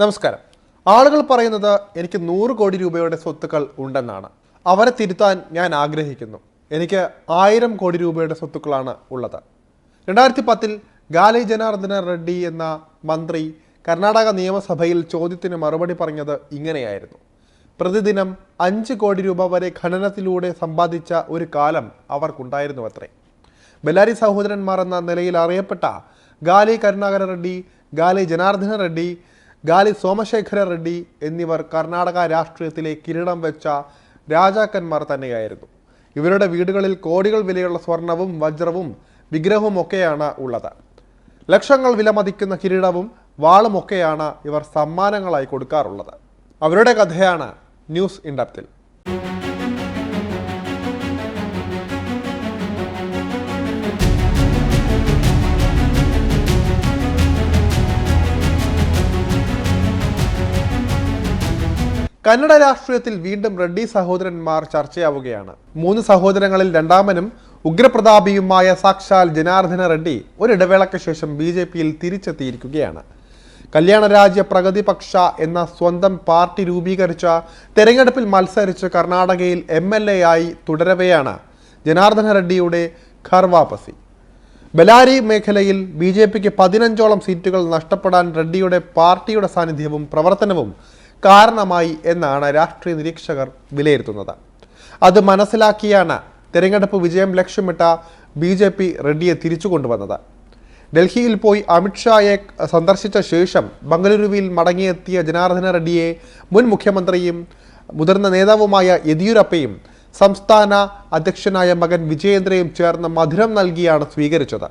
നമസ്കാരം. ആളുകൾ പറയുന്നത് എനിക്ക് നൂറ് കോടി രൂപയുടെ സ്വത്തുക്കൾ ഉണ്ടെന്നാണ്. അവരെ തിരുത്താൻ ഞാൻ ആഗ്രഹിക്കുന്നു. എനിക്ക് ആയിരം കോടി രൂപയുടെ സ്വത്തുക്കളാണ് ഉള്ളത്. രണ്ടായിരത്തി പത്തിൽ ഗാലി ജനാർദ്ദന റെഡ്ഡി എന്ന മന്ത്രി കർണാടക നിയമസഭയിൽ ചോദ്യത്തിന് മറുപടി പറഞ്ഞത് ഇങ്ങനെയായിരുന്നു. പ്രതിദിനം അഞ്ച് കോടി രൂപ വരെ ഖനനത്തിലൂടെ സമ്പാദിച്ച ഒരു കാലം അവർക്കുണ്ടായിരുന്നു അത്രേ ബെല്ലാരി സഹോദരന്മാർ എന്ന നിലയിൽ അറിയപ്പെട്ട ഗാലി കരുണാകര റെഡ്ഡി ഗാലി ജനാർദ്ദന റെഡ്ഡി ഗാലി സോമശേഖര റെഡ്ഡി എന്നിവർ കർണാടക രാഷ്ട്രീയത്തിലെ കിരീടം വെച്ച രാജാക്കന്മാർ തന്നെയായിരുന്നു. ഇവരുടെ വീടുകളിൽ കോടികൾ വിലയുള്ള സ്വർണവും വജ്രവും വിഗ്രഹവും ഒക്കെയാണ് ഉള്ളത്. ലക്ഷങ്ങൾ വിലമതിക്കുന്ന കിരീടവും വാളുമൊക്കെയാണ് ഇവർ സമ്മാനങ്ങളായി കൊടുക്കാറുള്ളത്. അവരുടെ കഥയാണ് ന്യൂസ് ഇൻഡപ്തിൽ. കന്നഡ രാഷ്ട്രീയത്തിൽ വീണ്ടും റെഡ്ഡി സഹോദരന്മാർ ചർച്ചയാവുകയാണ്. മൂന്ന് സഹോദരങ്ങളിൽ രണ്ടാമനും ഉഗ്രപ്രതാപിയുമായ സാക്ഷാൽ ജനാർദ്ദന റെഡ്ഡി ഒരിടവേളയ്ക്ക് ശേഷം ബി ജെ പിയിൽ തിരിച്ചെത്തിയിരിക്കുകയാണ്. കല്യാണരാജ്യ പ്രഗതിപക്ഷ എന്ന സ്വന്തം പാർട്ടി രൂപീകരിച്ച തെരഞ്ഞെടുപ്പിൽ മത്സരിച്ച് കർണാടകയിൽ എം എൽ എ ആയി തുടരവെയാണ് ജനാർദ്ദന റെഡ്ഡിയുടെ ഖർവാപസി ബലാരി മേഖലയിൽ ബി ജെ പിക്ക് പതിനഞ്ചോളം സീറ്റുകൾ നഷ്ടപ്പെടാൻ റെഡ്ഡിയുടെ പാർട്ടിയുടെ സാന്നിധ്യവും പ്രവർത്തനവും കാരണമായി എന്നാണ് രാഷ്ട്രീയ നിരീക്ഷകർ വിലയിരുത്തുന്നത്. അത് മനസ്സിലാക്കിയാണ് തെരഞ്ഞെടുപ്പ് വിജയം ലക്ഷ്യമിട്ട ബി ജെ പി റെഡ്ഡിയെ തിരിച്ചു കൊണ്ടുവന്നത്. ഡൽഹിയിൽ പോയി അമിത്ഷായെ സന്ദർശിച്ച ശേഷം ബംഗളൂരുവിൽ മടങ്ങിയെത്തിയ ജനാർദ്ദന റെഡ്ഡിയെ മുൻ മുഖ്യമന്ത്രിയും മുതിർന്ന നേതാവുമായ യെദ്യൂരപ്പയും സംസ്ഥാന അധ്യക്ഷനായ മകൻ വിജയേന്ദ്രയും ചേർന്ന് മധുരം നൽകിയാണ് സ്വീകരിച്ചത്.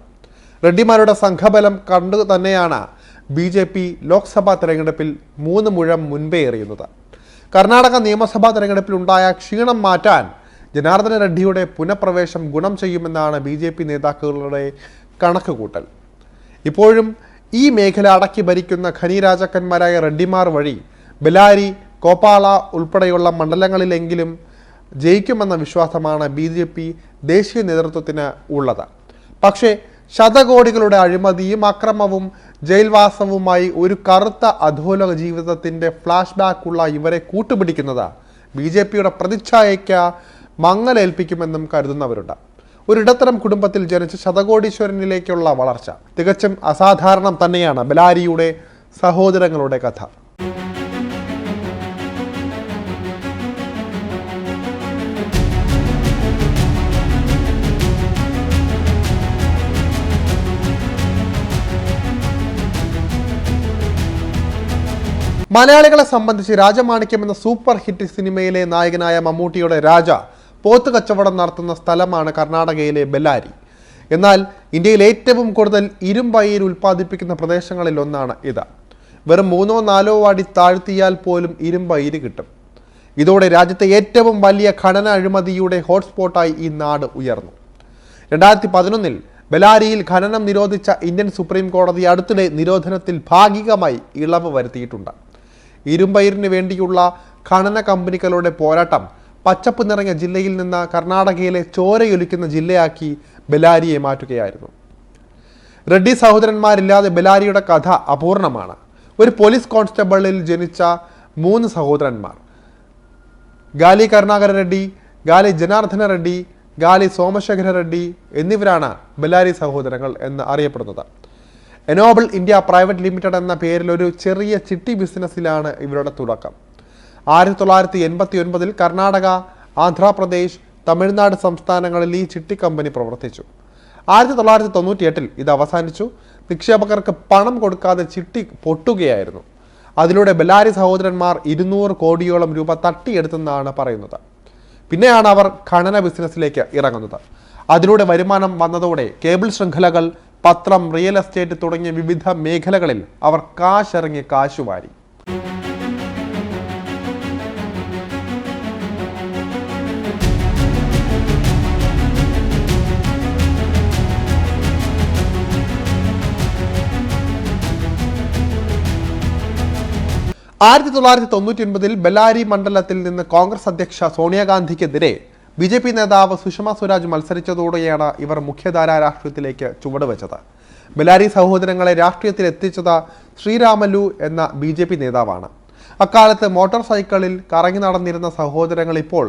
റെഡ്ഡിമാരുടെ സംഘബലം കണ്ടു തന്നെയാണ് ബി ജെ പി ലോക്സഭാ തെരഞ്ഞെടുപ്പിൽ മൂന്ന് മുഴം മുൻപേ എറിയുന്നത്. കർണാടക നിയമസഭാ തെരഞ്ഞെടുപ്പിലുണ്ടായ ക്ഷീണം മാറ്റാൻ ജനാർദ്ദന റെഡ്ഡിയുടെ പുനഃപ്രവേശം ഗുണം ചെയ്യുമെന്നാണ് ബി ജെ പി നേതാക്കളുടെ കണക്കുകൂട്ടൽ. ഇപ്പോഴും ഈ മേഖല അടക്കി ഭരിക്കുന്ന ഖനി രാജാക്കന്മാരായ റെഡ്ഡിമാർ വഴി ബെലാരി കോപ്പാള ഉൾപ്പെടെയുള്ള മണ്ഡലങ്ങളിലെങ്കിലും ജയിക്കുമെന്ന വിശ്വാസമാണ് ബി ജെ പി ദേശീയ നേതൃത്വത്തിന് ഉള്ളത്. പക്ഷേ ശതകോടികളുടെ അഴിമതിയും അക്രമവും ജയിൽവാസവുമായി ഒരു കറുത്ത അധോലോക ജീവിതത്തിന്റെ ഫ്ലാഷ് ബാക്കുള്ള ഇവരെ കൂട്ടുപിടിക്കുന്നത് ബി ജെ പിയുടെ പ്രതിച്ഛായയ്ക്ക് മങ്ങലേൽപ്പിക്കുമെന്നും കരുതുന്നവരുണ്ട്. ഒരിടത്തരം കുടുംബത്തിൽ ജനിച്ച ശതകോടീശ്വരനിലേക്കുള്ള വളർച്ച തികച്ചും അസാധാരണം തന്നെയാണ് ബലാരിയുടെ സഹോദരങ്ങളുടെ കഥ. മലയാളികളെ സംബന്ധിച്ച് രാജമാണിക്യം എന്ന സൂപ്പർ ഹിറ്റ് സിനിമയിലെ നായകനായ മമ്മൂട്ടിയുടെ രാജ പോത്ത് കച്ചവടം നടത്തുന്ന സ്ഥലമാണ് കർണാടകയിലെ ബെല്ലാരി. എന്നാൽ ഇന്ത്യയിൽ ഏറ്റവും കൂടുതൽ ഇരുമ്പയിൽ ഉൽപ്പാദിപ്പിക്കുന്ന പ്രദേശങ്ങളിൽ ഒന്നാണ് ഇത്. വെറും മൂന്നോ നാലോ അടി താഴ്ത്തിയാൽ പോലും ഇരുമ്പയിര് കിട്ടും. ഇതോടെ രാജ്യത്തെ ഏറ്റവും വലിയ ഖനന അഴിമതിയുടെ ഹോട്ട്സ്പോട്ടായി ഈ നാട് ഉയർന്നു. രണ്ടായിരത്തി പതിനൊന്നിൽ ബെലാരിയിൽ ഖനനം നിരോധിച്ച ഇന്ത്യൻ സുപ്രീം കോടതി അടുത്തിടെ നിരോധനത്തിൽ ഭാഗികമായി ഇളവ് വരുത്തിയിട്ടുണ്ട്. ഇരുമ്പയിരിന് വേണ്ടിയുള്ള ഖനന കമ്പനികളുടെ പോരാട്ടം പച്ചപ്പ് നിറഞ്ഞ ജില്ലയിൽ നിന്ന് കർണാടകയിലെ ചോരയൊലിക്കുന്ന ജില്ലയാക്കി ബെലാരിയെ മാറ്റുകയായിരുന്നു. റെഡ്ഡി സഹോദരന്മാരില്ലാതെ ബെലാരിയുടെ കഥ അപൂർണമാണ്. ഒരു പോലീസ് കോൺസ്റ്റബിളിൽ ജനിച്ച മൂന്ന് സഹോദരന്മാർ. ഗാലി കരുണാകര റെഡ്ഡി ഗാലി ജനാർദ്ദന റെഡ്ഡി ഗാലി സോമശേഖര റെഡ്ഡി എന്നിവരാണ് ബെല്ലാരി സഹോദരങ്ങൾ എന്ന് അറിയപ്പെടുന്നത്. എനോബിൾ ഇന്ത്യ പ്രൈവറ്റ് ലിമിറ്റഡ് എന്ന പേരിൽ ഒരു ചെറിയ ചിട്ടി ബിസിനസ്സിലാണ് ഇവരുടെ തുടക്കം. ആയിരത്തി തൊള്ളായിരത്തി എൺപത്തി ഒൻപതിൽ കർണാടക ആന്ധ്രാപ്രദേശ് തമിഴ്നാട് സംസ്ഥാനങ്ങളിൽ ഈ ചിട്ടി കമ്പനി പ്രവർത്തിച്ചു. ആയിരത്തി തൊള്ളായിരത്തി തൊണ്ണൂറ്റി എട്ടിൽ ഇത് അവസാനിച്ചു. നിക്ഷേപകർക്ക് പണം കൊടുക്കാതെ ചിട്ടി പൊട്ടുകയായിരുന്നു. അതിലൂടെ ബെല്ലാരി സഹോദരന്മാർ ഇരുന്നൂറ് കോടിയോളം രൂപ തട്ടിയെടുത്തെന്നാണ് പറയുന്നത്. പിന്നെയാണ് അവർ ഖനന ബിസിനസ്സിലേക്ക് ഇറങ്ങുന്നത്. അതിലൂടെ വരുമാനം വന്നതോടെ കേബിൾ ശൃംഖലകൾ പത്രം റിയൽ എസ്റ്റേറ്റ് തുടങ്ങിയ വിവിധ മേഖലകളിൽ അവർ കാശിറങ്ങി കാശുവാരി. ആയിരത്തി തൊള്ളായിരത്തി തൊണ്ണൂറ്റി ഒൻപതിൽ ബെല്ലാരി മണ്ഡലത്തിൽ നിന്ന് കോൺഗ്രസ് അധ്യക്ഷ സോണിയാഗാന്ധിക്കെതിരെ ബി ജെ പി നേതാവ് സുഷമ സ്വരാജ് മത്സരിച്ചതോടെയാണ് ഇവർ മുഖ്യധാരാ രാഷ്ട്രീയത്തിലേക്ക് ചുവടുവെച്ചത്. ബെലാരി സഹോദരങ്ങളെ രാഷ്ട്രീയത്തിൽ എത്തിച്ചത് ശ്രീരാമലു എന്ന ബി ജെ പി നേതാവാണ്. അക്കാലത്ത് മോട്ടോർ സൈക്കിളിൽ കറങ്ങി നടന്നിരുന്ന സഹോദരങ്ങൾ ഇപ്പോൾ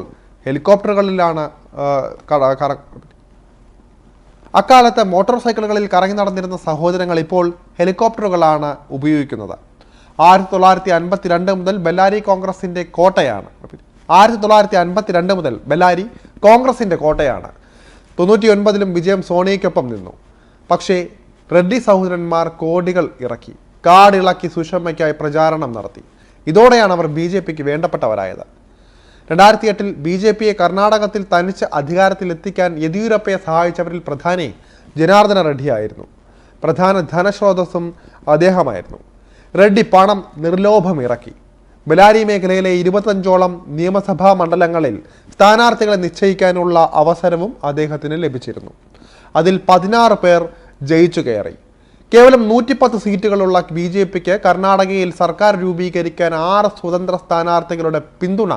ഹെലികോപ്റ്ററുകളിലാണ് അക്കാലത്ത് മോട്ടോർ സൈക്കിളുകളിൽ കറങ്ങി നടന്നിരുന്ന സഹോദരങ്ങൾ ഇപ്പോൾ ഹെലികോപ്റ്ററുകളാണ് ഉപയോഗിക്കുന്നത്. ആയിരത്തി തൊള്ളായിരത്തി അൻപത്തിരണ്ട് മുതൽ ബെല്ലാരി കോൺഗ്രസിന്റെ കോട്ടയാണ്. ആയിരത്തി തൊള്ളായിരത്തി അൻപത്തിരണ്ട് മുതൽ ബെല്ലാരി കോൺഗ്രസിന്റെ കോട്ടയാണ്. തൊണ്ണൂറ്റി ഒൻപതിലും വിജയം സോണിയയ്ക്കൊപ്പം നിന്നു. പക്ഷേ റെഡ്ഡി സഹോദരന്മാർ കോടികൾ ഇറക്കി കാടിളക്കി സുഷമയ്ക്കായി പ്രചാരണം നടത്തി. ഇതോടെയാണ് അവർ ബി ജെ പിക്ക് വേണ്ടപ്പെട്ടവരായത്. രണ്ടായിരത്തി എട്ടിൽ ബി ജെ പിയെ കർണാടകത്തിൽ തനിച്ച് അധികാരത്തിലെത്തിക്കാൻ യെദ്യൂരപ്പയെ സഹായിച്ചവരിൽ പ്രധാനി ജനാർദ്ദന റെഡ്ഡിയായിരുന്നു. പ്രധാന ധനസ്രോതസ്സും അദ്ദേഹമായിരുന്നു. റെഡ്ഡി പണം നിർലോഭം ഇറക്കി. ബെലാരി മേഖലയിലെ ഇരുപത്തഞ്ചോളം നിയമസഭാ മണ്ഡലങ്ങളിൽ സ്ഥാനാർത്ഥികളെ നിശ്ചയിക്കാനുള്ള അവസരവും അദ്ദേഹത്തിന് ലഭിച്ചിരുന്നു. അതിൽ പതിനാറ് പേർ ജയിച്ചു കയറി. കേവലം നൂറ്റിപ്പത്ത് സീറ്റുകളുള്ള ബി ജെ പിക്ക് കർണാടകയിൽ സർക്കാർ രൂപീകരിക്കാൻ ആറ് സ്വതന്ത്ര സ്ഥാനാർത്ഥികളുടെ പിന്തുണ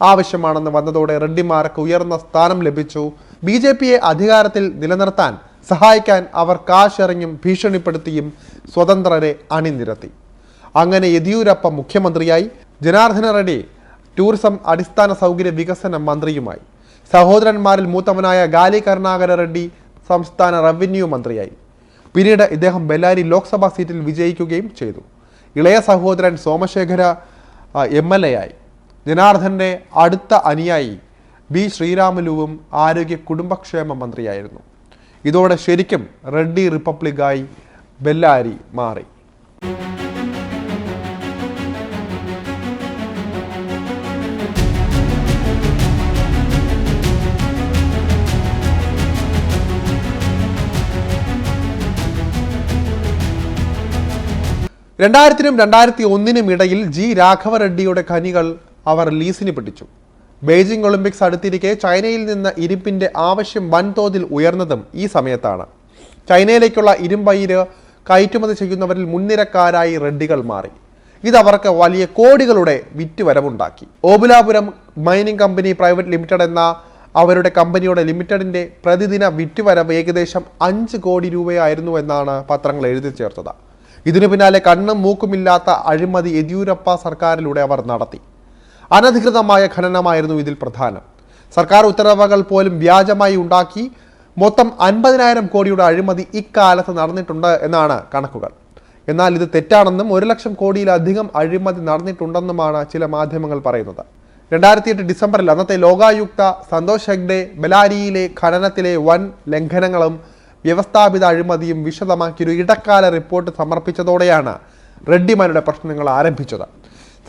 ആവശ്യമാണെന്ന് വന്നതോടെ റെഡ്ഡിമാർക്ക് ഉയർന്ന സ്ഥാനം ലഭിച്ചു. ബി ജെ പിയെ അധികാരത്തിൽ നിലനിർത്താൻ സഹായിക്കാൻ അവർ കാശെറിഞ്ഞും ഭീഷണിപ്പെടുത്തിയും സ്വതന്ത്രരെ അണിനിരത്തി. അങ്ങനെ യെദ്യൂരപ്പ മുഖ്യമന്ത്രിയായി ജനാർദ്ദന റെഡ്ഡി ടൂറിസം അടിസ്ഥാന സൗകര്യ വികസന മന്ത്രിയുമായി. സഹോദരന്മാരിൽ മൂത്തവനായ ഗാലി കരുണാകര റെഡ്ഡി സംസ്ഥാന റവന്യൂ മന്ത്രിയായി. പിന്നീട് ഇദ്ദേഹം ബെല്ലാരി ലോക്സഭാ സീറ്റിൽ വിജയിക്കുകയും ചെയ്തു. ഇളയ സഹോദരൻ സോമശേഖര എം എൽ എ ആയി. ജനാർദ്ദന്റെ അടുത്ത അനുയായി ബി ശ്രീരാമലുവും ആരോഗ്യ കുടുംബക്ഷേമ മന്ത്രിയായിരുന്നു. ഇതോടെ ശരിക്കും റെഡ്ഡി റിപ്പബ്ലിക്കായി ബെല്ലാരി മാറി. രണ്ടായിരത്തിനും രണ്ടായിരത്തി ഒന്നിനും ഇടയിൽ ജി രാഘവ റെഡ്ഡിയുടെ ഖനികൾ അവർ ലീസിന് പിടിച്ചു. ബെയ്ജിംഗ് ഒളിമ്പിക്സ് അടുത്തിരിക്കെ ചൈനയിൽ നിന്ന് ഇരുമ്പിന്റെ ആവശ്യം വൻതോതിൽ ഉയർന്നതും ഈ സമയത്താണ്. ചൈനയിലേക്കുള്ള ഇരുമ്പയിര് കയറ്റുമതി ചെയ്യുന്നവരിൽ മുൻനിരക്കാരായി റെഡ്ഡികൾ മാറി. ഇത് അവർക്ക് വലിയ കോടികളുടെ വിറ്റുവരവുണ്ടാക്കി. Obulapuram mining company private limited എന്ന അവരുടെ കമ്പനിയുടെ ലിമിറ്റഡിന്റെ പ്രതിദിന വിറ്റുവരവ് ഏകദേശം അഞ്ച് കോടി രൂപയായിരുന്നു എന്നാണ് പത്രങ്ങൾ എഴുതി ചേർത്തത്. ഇതിനു പിന്നാലെ കണ്ണും മൂക്കുമില്ലാത്ത അഴിമതി യെദ്യൂരപ്പ സർക്കാരിലൂടെ അവർ നടത്തി. അനധികൃതമായ ഖനനമായിരുന്നു ഇതിൽ പ്രധാനം. സർക്കാർ ഉത്തരവുകൾ പോലും വ്യാജമായി ഉണ്ടാക്കി മൊത്തം അൻപതിനായിരം കോടിയുടെ അഴിമതി ഇക്കാലത്ത് നടന്നിട്ടുണ്ട് എന്നാണ് കണക്കുകൾ. എന്നാൽ ഇത് തെറ്റാണെന്നും ഒരു ലക്ഷം കോടിയിലധികം അഴിമതി നടന്നിട്ടുണ്ടെന്നുമാണ് ചില മാധ്യമങ്ങൾ പറയുന്നത്. രണ്ടായിരത്തി എട്ട് ഡിസംബറിൽ അന്നത്തെ ലോകായുക്ത സന്തോഷ് ഹെഗ്ഡെ ബലാരിയിലെ ഖനനത്തിലെ വൻ ലംഘനങ്ങളും വ്യവസ്ഥാപിത അഴിമതിയും വിശദമാക്കിയൊരു ഇടക്കാല റിപ്പോർട്ട് സമർപ്പിച്ചതോടെയാണ് റെഡ്ഡിമാരുടെ പ്രശ്നങ്ങൾ ആരംഭിച്ചത്.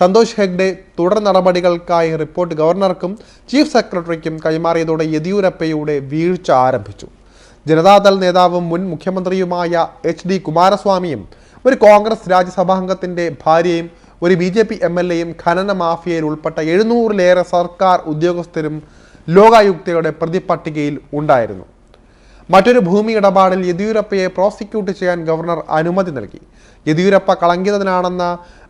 സന്തോഷ് ഹെഗ്ഡെ തുടർ നടപടികൾക്കായി റിപ്പോർട്ട് ഗവർണർക്കും ചീഫ് സെക്രട്ടറിക്കും കൈമാറിയതോടെ യെദ്യൂരപ്പയുടെ വീഴ്ച ആരംഭിച്ചു. ജനതാദൾ നേതാവും മുൻ മുഖ്യമന്ത്രിയുമായ എച്ച് ഡി കുമാരസ്വാമിയും ഒരു കോൺഗ്രസ് രാജ്യസഭാംഗത്തിന്റെ ഭാര്യയും ഒരു B J P M L എയും ഖനന മാഫിയയിൽ ഉൾപ്പെട്ട എഴുന്നൂറിലേറെ സർക്കാർ ഉദ്യോഗസ്ഥരും ലോകായുക്തയുടെ പ്രതിപട്ടികയിൽ ഉണ്ടായിരുന്നു. മറ്റൊരു ഭൂമി ഇടപാടിൽ യെദ്യൂരപ്പയെ പ്രോസിക്യൂട്ട് ചെയ്യാൻ ഗവർണർ അനുമതി നൽകി. യെദ്യൂരപ്പ കളങ്കിതനാണെന്ന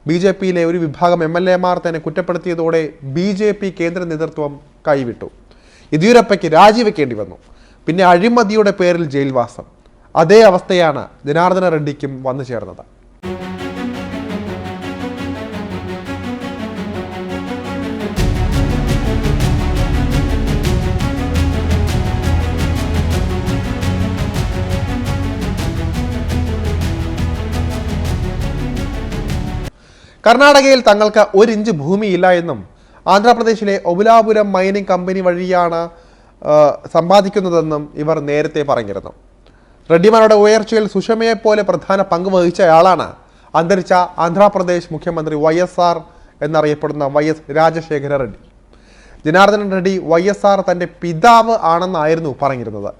ബി ജെ പിയിലെ ഒരു വിഭാഗം എം എൽ എമാർ തന്നെ കുറ്റപ്പെടുത്തിയതോടെ ബി ജെ പി കേന്ദ്ര നേതൃത്വം കൈവിട്ടു. യെദ്യൂരപ്പയ്ക്ക് രാജിവെക്കേണ്ടി വന്നു പിന്നെ അഴിമതിയുടെ പേരിൽ ജയിൽവാസം. അതേ അവസ്ഥയാണ് ജനാർദ്ദന റെഡ്ഡിക്കും വന്നു ചേർന്നത്. കർണാടകയിൽ തങ്ങൾക്ക് ഒരു ഇഞ്ച് ഭൂമിയില്ല എന്നും ആന്ധ്രാപ്രദേശിലെ ഒബുലാപുരം മൈനിങ് കമ്പനി വഴിയാണ് സമ്പാദിക്കുന്നതെന്നും ഇവർ നേരത്തെ പറഞ്ഞിരുന്നു. റെഡ്ഡിമാരുടെ ഉയർച്ചയിൽ സുഷമയെപ്പോലെ പ്രധാന പങ്ക് വഹിച്ചയാളാണ് അന്തരിച്ച ആന്ധ്രാപ്രദേശ് മുഖ്യമന്ത്രി വൈ എസ് ആർ എന്നറിയപ്പെടുന്ന Y S Rajasekhara Reddy. Janardhanan Reddy Y S R തന്റെ പിതാവ് ആണെന്നായിരുന്നു പറഞ്ഞിരുന്നത്.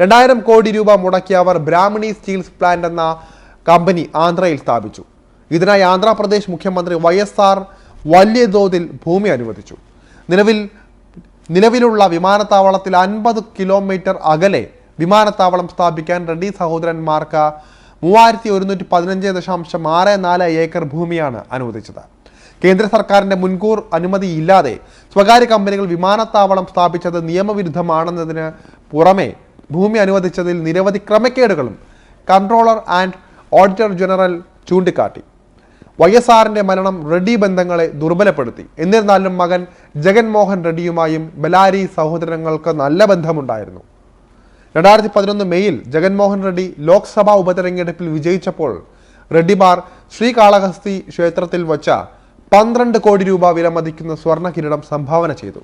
രണ്ടായിരം കോടി രൂപ മുടക്കിയ അവർ ബ്രാഹ്മണി സ്റ്റീൽസ് പ്ലാന്റ് എന്ന കമ്പനി ആന്ധ്രയിൽ സ്ഥാപിച്ചു. ഇതിനായി ആന്ധ്രാപ്രദേശ് മുഖ്യമന്ത്രി വൈ എസ് ആർ വലിയ തോതിൽ ഭൂമി അനുവദിച്ചു. നിലവിൽ നിലവിലുള്ള വിമാനത്താവളത്തിൽ അൻപത് കിലോമീറ്റർ അകലെ വിമാനത്താവളം സ്ഥാപിക്കാൻ റെഡ്ഡി സഹോദരന്മാർക്ക് മൂവായിരത്തി ഒരുന്നൂറ്റി പതിനഞ്ച് ദശാംശം ആറ് നാല് ഏക്കർ ഭൂമിയാണ് അനുവദിച്ചത്. കേന്ദ്ര സർക്കാരിന്റെ മുൻകൂർ അനുമതിയില്ലാതെ സ്വകാര്യ കമ്പനികൾ വിമാനത്താവളം സ്ഥാപിച്ചത് നിയമവിരുദ്ധമാണെന്നതിന് പുറമെ ഭൂമി അനുവദിച്ചതിൽ നിരവധി ക്രമക്കേടുകളും കൺട്രോളർ ആൻഡ് ഓഡിറ്റർ ജനറൽ ചൂണ്ടിക്കാട്ടി. വൈ എസ് ആറിന്റെ മരണം റെഡ്ഡി ബന്ധങ്ങളെ ദുർബലപ്പെടുത്തി. എന്നിരുന്നാലും മകൻ ജഗൻമോഹൻ റെഡ്ഡിയുമായും ബലാരി സഹോദരങ്ങൾക്ക് നല്ല ബന്ധമുണ്ടായിരുന്നു. രണ്ടായിരത്തി പതിനൊന്ന് മെയ്യിൽ ജഗൻമോഹൻ റെഡ്ഡി ലോക്സഭാ ഉപതെരഞ്ഞെടുപ്പിൽ വിജയിച്ചപ്പോൾ റെഡ്ഡിമാർ ശ്രീകാളഹസ്തി ക്ഷേത്രത്തിൽ വച്ച പന്ത്രണ്ട് കോടി രൂപ വിലമതിക്കുന്ന സ്വർണ കിരീടം സംഭാവന ചെയ്തു.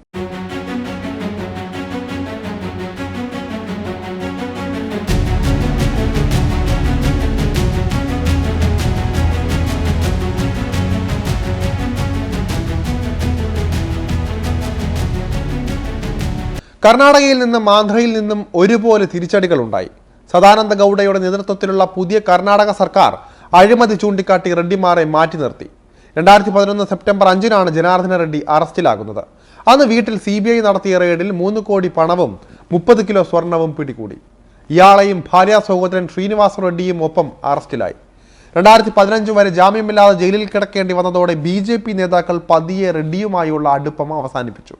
കർണാടകയിൽ നിന്നും ആന്ധ്രയിൽ നിന്നും ഒരുപോലെ തിരിച്ചടികൾ ഉണ്ടായി സദാനന്ദ ഗൗഡയുടെ നേതൃത്വത്തിലുള്ള പുതിയ കർണാടക സർക്കാർ അഴിമതി ചൂണ്ടിക്കാട്ടി റെഡ്ഡിമാരെ മാറ്റി നിർത്തി. രണ്ടായിരത്തി പതിനൊന്ന് സെപ്റ്റംബർ അഞ്ചിനാണ് ജനാർദ്ദന റെഡ്ഡി അറസ്റ്റിലാകുന്നത്. അന്ന് വീട്ടിൽ സി ബി ഐ നടത്തിയ റെയ്ഡിൽ മൂന്ന് കോടി പണവും മുപ്പത് കിലോ സ്വർണവും പിടികൂടി. ഇയാളെയും ഭാര്യ സഹോദരൻ ശ്രീനിവാസ റെഡ്ഡിയും ഒപ്പം അറസ്റ്റിലായി. രണ്ടായിരത്തി പതിനഞ്ച് വരെ ജാമ്യമില്ലാതെ ജയിലിൽ കിടക്കേണ്ടി വന്നതോടെ ബി നേതാക്കൾ പതിയെ റെഡ്ഡിയുമായുള്ള അടുപ്പം അവസാനിപ്പിച്ചു.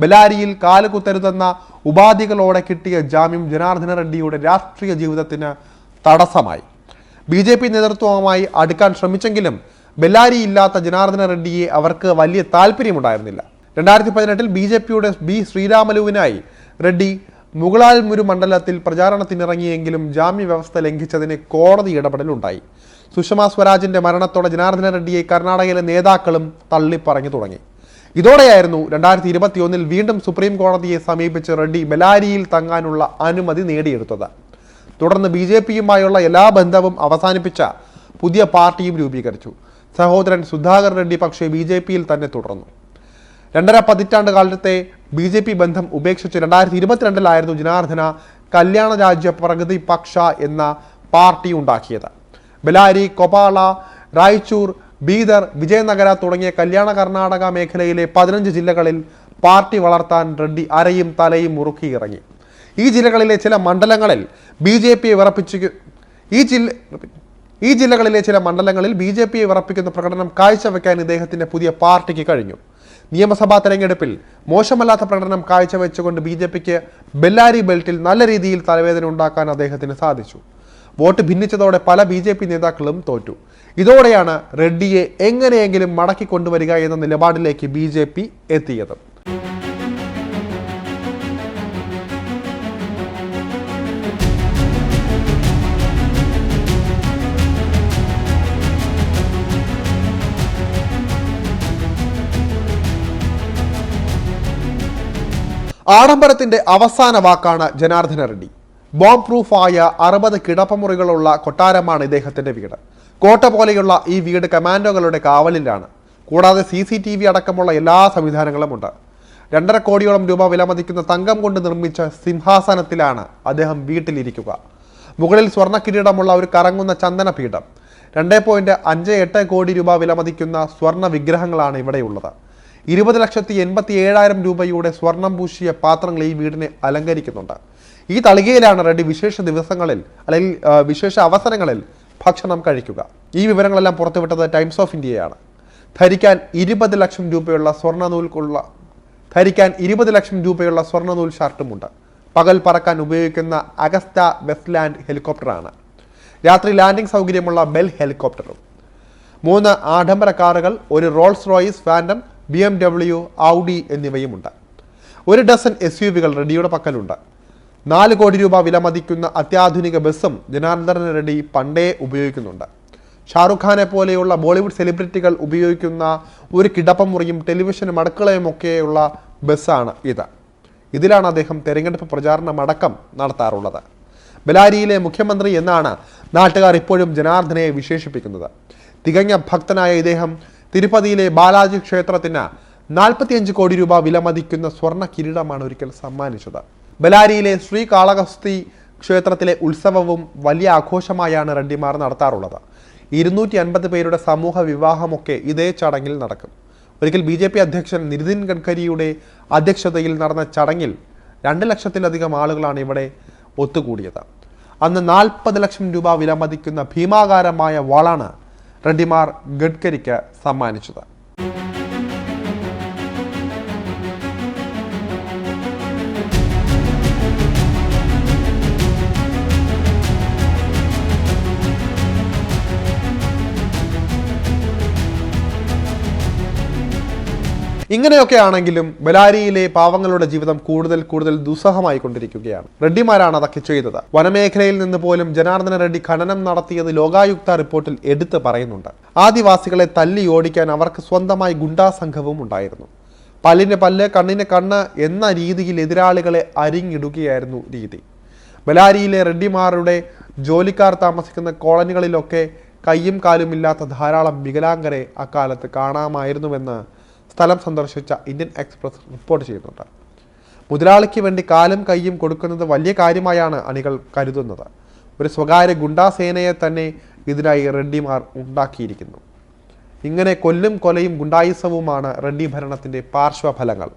ബെലാരിയിൽ കാലുകുത്തരുതെന്ന ഉപാധികളോടെ കിട്ടിയ ജാമ്യം ജനാർദ്ദന റെഡ്ഡിയുടെ രാഷ്ട്രീയ ജീവിതത്തിന് തടസ്സമായി. ബി ജെ പി നേതൃത്വവുമായി അടുക്കാൻ ശ്രമിച്ചെങ്കിലും ബെല്ലാരി ഇല്ലാത്ത ജനാർദ്ദന റെഡ്ഡിയെ അവർക്ക് വലിയ താല്പര്യമുണ്ടായിരുന്നില്ല രണ്ടായിരത്തി പതിനെട്ടിൽ ബി ജെ പിയുടെ ബി ശ്രീരാമലുവിനായി റെഡ്ഡി മുകളാൽമുരു മണ്ഡലത്തിൽ പ്രചാരണത്തിനിറങ്ങിയെങ്കിലും ജാമ്യ വ്യവസ്ഥ ലംഘിച്ചതിന് കോടതി ഇടപെടലുണ്ടായി. സുഷമ സ്വരാജിന്റെ മരണത്തോടെ ജനാർദ്ദന റെഡ്ഡിയെ കർണാടകയിലെ നേതാക്കളും തള്ളിപ്പറഞ്ഞു തുടങ്ങി. ഇതോടെയായിരുന്നു രണ്ടായിരത്തി ഇരുപത്തിയൊന്നിൽ വീണ്ടും സുപ്രീം കോടതിയെ സമീപിച്ച് റെഡ്ഡി ബെലാരിയിൽ തങ്ങാനുള്ള അനുമതി നേടിയെടുത്തത്. തുടർന്ന് ബി ജെ പിയുമായുള്ള എല്ലാ ബന്ധവും അവസാനിപ്പിച്ച പുതിയ പാർട്ടിയും രൂപീകരിച്ചു. സഹോദരൻ സുധാകർ റെഡ്ഡി പക്ഷേ ബി ജെ പിയിൽ തന്നെ തുടർന്നു. രണ്ടര പതിറ്റാണ്ട് കാലത്തെ ബി ജെ പി ബന്ധം ഉപേക്ഷിച്ച് രണ്ടായിരത്തി ഇരുപത്തിരണ്ടിലായിരുന്നു ജനാർദ്ദന കല്യാണ രാജ്യ പ്രഗതി പക്ഷ എന്ന പാർട്ടി ഉണ്ടാക്കിയത്. ബെലാരി കൊപാള റായ്ചൂർ ബീദർ വിജയനഗര തുടങ്ങിയ കല്യാണ കർണാടക മേഖലയിലെ പതിനഞ്ച് ജില്ലകളിൽ പാർട്ടി വളർത്താൻ റെഡ്ഡി അരയും തലയും മുറുക്കി ഇറങ്ങി. ഈ ജില്ലകളിലെ ചില മണ്ഡലങ്ങളിൽ ബി ജെ പിയെ വിറപ്പിച്ചു ഈ ജില്ല ഈ ജില്ലകളിലെ ചില മണ്ഡലങ്ങളിൽ ബി ജെ പിയെ വിറപ്പിക്കുന്ന പ്രകടനം കാഴ്ചവെക്കാൻ ഇദ്ദേഹത്തിന്റെ പുതിയ പാർട്ടിക്ക് കഴിഞ്ഞു. നിയമസഭാ തെരഞ്ഞെടുപ്പിൽ മോശമല്ലാത്ത പ്രകടനം കാഴ്ചവെച്ചുകൊണ്ട് ബി ജെ പിക്ക് ബെല്ലാരി ബെൽറ്റിൽ നല്ല രീതിയിൽ തലവേദന ഉണ്ടാക്കാൻ അദ്ദേഹത്തിന് സാധിച്ചു. വോട്ട് ഭിന്നിച്ചതോടെ പല ബി നേതാക്കളും തോറ്റു. ഇതോടെയാണ് റെഡ്ഡിയെ എങ്ങനെയെങ്കിലും മടക്കി കൊണ്ടുവരിക എന്ന നിലപാടിലേക്ക് ബി ജെ പി എത്തിയത്. ആഡംബരത്തിന്റെ അവസാന വാക്കാണ് ജനാർദ്ദന റെഡ്ഡി. ബോംബ് പ്രൂഫായ അറുപത് കിടപ്പമുറികളുള്ള കൊട്ടാരമാണ് ഇദ്ദേഹത്തിന്റെ വീട്. കോട്ട പോലെയുള്ള ഈ വീട് കമാൻഡോകളുടെ കാവലിലാണ്. കൂടാതെ സി സി ടി വി അടക്കമുള്ള എല്ലാ സംവിധാനങ്ങളും ഉണ്ട് രണ്ടര കോടിയോളം രൂപ വിലമതിക്കുന്ന തങ്കം കൊണ്ട് നിർമ്മിച്ച സിംഹാസനത്തിലാണ് അദ്ദേഹം വീട്ടിലിരിക്കുക. മുകളിൽ സ്വർണ കിരീടമുള്ള ഒരു കറങ്ങുന്ന ചന്ദന പീഠം രണ്ട് പോയിന്റ് അഞ്ച് എട്ട് കോടി രൂപ വിലമതിക്കുന്ന സ്വർണ വിഗ്രഹങ്ങളാണ് ഇവിടെയുള്ളത്. ഇരുപത് ലക്ഷത്തി എൺപത്തി ഏഴായിരം രൂപയുടെ സ്വർണം പൂശിയ പാത്രങ്ങൾ ഈ വീടിനെ അലങ്കരിക്കുന്നുണ്ട്. ഈ തളികയിലാണ് റെഡ്ഡി വിശേഷ ദിവസങ്ങളിൽ അല്ലെങ്കിൽ വിശേഷ അവസരങ്ങളിൽ ഭക്ഷണം കഴിക്കുക. ഈ വിവരങ്ങളെല്ലാം പുറത്തുവിട്ടത് ടൈംസ് ഓഫ് ഇന്ത്യയാണ് ധരിക്കാൻ ഇരുപത് ലക്ഷം രൂപയുള്ള സ്വർണനൂൽക്കുള്ള ധരിക്കാൻ ഇരുപത് ലക്ഷം രൂപയുള്ള സ്വർണനൂൽ ഷർട്ടുമുണ്ട്. പകൽ പറക്കാൻ ഉപയോഗിക്കുന്ന അഗസ്റ്റ വെസ്റ്റ്ലാൻഡ് ഹെലികോപ്റ്ററാണ്. രാത്രി ലാൻഡിംഗ് സൗകര്യമുള്ള ബെൽ ഹെലികോപ്റ്ററും. മൂന്ന് ആഡംബര കാറുകൾ ഒരു Rolls Royce Phantom B M W Audi എന്നിവയുമുണ്ട്. ഒരു ഡസൻ എസ് യു വികൾ റെഡിയുടെ പക്കലുണ്ട്. നാല് കോടി രൂപ വിലമതിക്കുന്ന അത്യാധുനിക ബസ്സും ജനാർദ്ദന റെഡ്ഡി പണ്ടേ ഉപയോഗിക്കുന്നുണ്ട്. ഷാറുഖ് ഖാനെ പോലെയുള്ള ബോളിവുഡ് സെലിബ്രിറ്റികൾ ഉപയോഗിക്കുന്ന ഒരു കിടപ്പമുറിയും ടെലിവിഷനും അടുക്കളയും ഒക്കെയുള്ള ബസ്സാണ് ഇത്. ഇതിലാണ് അദ്ദേഹം തെരഞ്ഞെടുപ്പ് പ്രചാരണം അടക്കം നടത്താറുള്ളത്. ബലാരിയിലെ മുഖ്യമന്ത്രി എന്നാണ് നാട്ടുകാർ ഇപ്പോഴും ജനാർദ്ദനയെ വിശേഷിപ്പിക്കുന്നത്. തികഞ്ഞ ഭക്തനായ ഇദ്ദേഹം തിരുപ്പതിയിലെ ബാലാജി ക്ഷേത്രത്തിന് നാൽപ്പത്തിയഞ്ച് കോടി രൂപ വിലമതിക്കുന്ന സ്വർണ കിരീടമാണ് ഒരിക്കൽ സമ്മാനിച്ചത്. ബെലാരിയിലെ ശ്രീ കാളഹസ്തി ക്ഷേത്രത്തിലെ ഉത്സവവും വലിയ ആഘോഷമായാണ് റെഡ്ഡിമാർ നടത്താറുള്ളത്. ഇരുന്നൂറ്റി അൻപത് പേരുടെ സമൂഹ വിവാഹമൊക്കെ ഇതേ ചടങ്ങിൽ നടക്കും. ഒരിക്കൽ ബി ജെ പി അധ്യക്ഷൻ നിതിൻ ഗഡ്കരിയുടെ അധ്യക്ഷതയിൽ നടന്ന ചടങ്ങിൽ രണ്ട് ലക്ഷത്തിലധികം ആളുകളാണ് ഇവിടെ ഒത്തുകൂടിയത്. അന്ന് നാൽപ്പത് ലക്ഷം രൂപ വിലമതിക്കുന്ന ഭീമാകാരമായ വളാണ് റെഡ്ഡിമാർ ഗഡ്കരിക്ക് സമ്മാനിച്ചത്. ഇങ്ങനെയൊക്കെ ആണെങ്കിലും ബലാരിയിലെ പാവങ്ങളുടെ ജീവിതം കൂടുതൽ കൂടുതൽ ദുസ്സഹമായി കൊണ്ടിരിക്കുകയാണ്. റെഡ്ഡിമാരാണ് അതൊക്കെ ചെയ്തത്. വനമേഖലയിൽ നിന്ന് പോലും ജനാർദ്ദന റെഡ്ഡി ഖനനം നടത്തിയത് ലോകായുക്ത റിപ്പോർട്ടിൽ എടുത്തു പറയുന്നുണ്ട്. ആദിവാസികളെ തല്ലി ഓടിക്കാൻ അവർക്ക് സ്വന്തമായി ഗുണ്ടാ സംഘവും ഉണ്ടായിരുന്നു. പല്ലിന് പല്ല് കണ്ണിന് കണ്ണ് എന്ന രീതിയിൽ എതിരാളികളെ അരിങ്ങിടുകയായിരുന്നു രീതി. ബലാരിയിലെ റെഡ്ഡിമാരുടെ ജോലിക്കാർ താമസിക്കുന്ന കോളനികളിലൊക്കെ കയ്യും കാലുമില്ലാത്ത ധാരാളം വികലാംഗരെ അക്കാലത്ത് കാണാമായിരുന്നുവെന്ന് സ്ഥലം സന്ദർശിച്ച ഇന്ത്യൻ എക്സ്പ്രസ് റിപ്പോർട്ട് ചെയ്യുന്നുണ്ട്. മുതലാളിക്ക് വേണ്ടി കാലും കൈയും കൊടുക്കുന്നത് വലിയ കാര്യമായാണ് അണികൾ കരുതുന്നത്. ഒരു സ്വകാര്യ ഗുണ്ടാസേനയെ തന്നെ ഇതിനായി റെഡ്ഡിമാർ ഉണ്ടാക്കിയിരിക്കുന്നു. ഇങ്ങനെ കൊല്ലും കൊലയും ഗുണ്ടായുസവുമാണ് റെഡ്ഡി ഭരണത്തിന്റെ പാർശ്വഫലങ്ങൾ.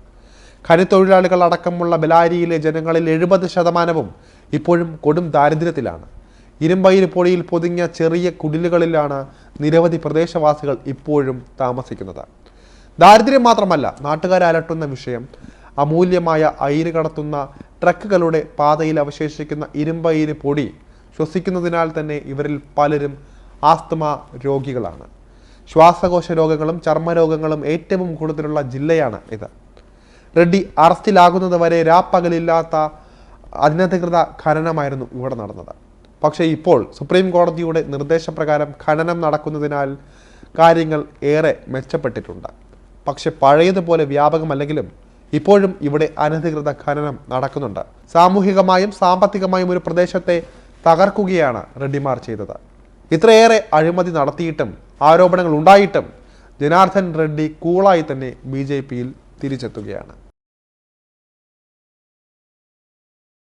ഖനിത്തൊഴിലാളികൾ അടക്കമുള്ള ബലാരിയിലെ ജനങ്ങളിൽ എഴുപത് ശതമാനവും ഇപ്പോഴും കൊടും ദാരിദ്ര്യത്തിലാണ്. ഇരുമ്പയിൽ പൊടിയിൽ പൊതിഞ്ഞ ചെറിയ കുടിലുകളിലാണ് നിരവധി പ്രദേശവാസികൾ ഇപ്പോഴും താമസിക്കുന്നത്. ദാരിദ്ര്യം മാത്രമല്ല നാട്ടുകാരെ അലട്ടുന്ന വിഷയം അമൂല്യമായ അയിര് കടത്തുന്ന ട്രക്കുകളുടെ പാതയിൽ അവശേഷിക്കുന്ന ഇരുമ്പയിര് പൊടി ശ്വസിക്കുന്നതിനാൽ തന്നെ ഇവരിൽ പലരും ആസ്തമ രോഗികളാണ്. ശ്വാസകോശ രോഗങ്ങളും ചർമ്മരോഗങ്ങളും ഏറ്റവും കൂടുതലുള്ള ജില്ലയാണ് ഇത്. റെഡ്ഡി അറസ്റ്റിലാകുന്നത് വരെ രാപ്പകലില്ലാത്ത അനധികൃത ഖനനമായിരുന്നു ഇവിടെ നടന്നത്. പക്ഷേ ഇപ്പോൾ സുപ്രീം കോടതിയുടെ നിർദ്ദേശപ്രകാരം ഖനനം നടക്കുന്നതിനാൽ കാര്യങ്ങൾ ഏറെ മെച്ചപ്പെട്ടിട്ടുണ്ട്. പക്ഷെ പഴയതുപോലെ വ്യാപകമല്ലെങ്കിലും ഇപ്പോഴും ഇവിടെ അനധികൃത ഖനനം നടക്കുന്നുണ്ട്. സാമൂഹികമായും സാമ്പത്തികമായും ഒരു പ്രദേശത്തെ തകർക്കുകയാണ് റെഡ്ഡിമാർ ചെയ്തത്. ഇത്രയേറെ അഴിമതി നടത്തിയിട്ടും ആരോപണങ്ങൾ ഉണ്ടായിട്ടും ജനാർദ്ദൻ റെഡ്ഡി കൂളായി തന്നെ ബി ജെ പിയിൽ തിരിച്ചെത്തുകയാണ്.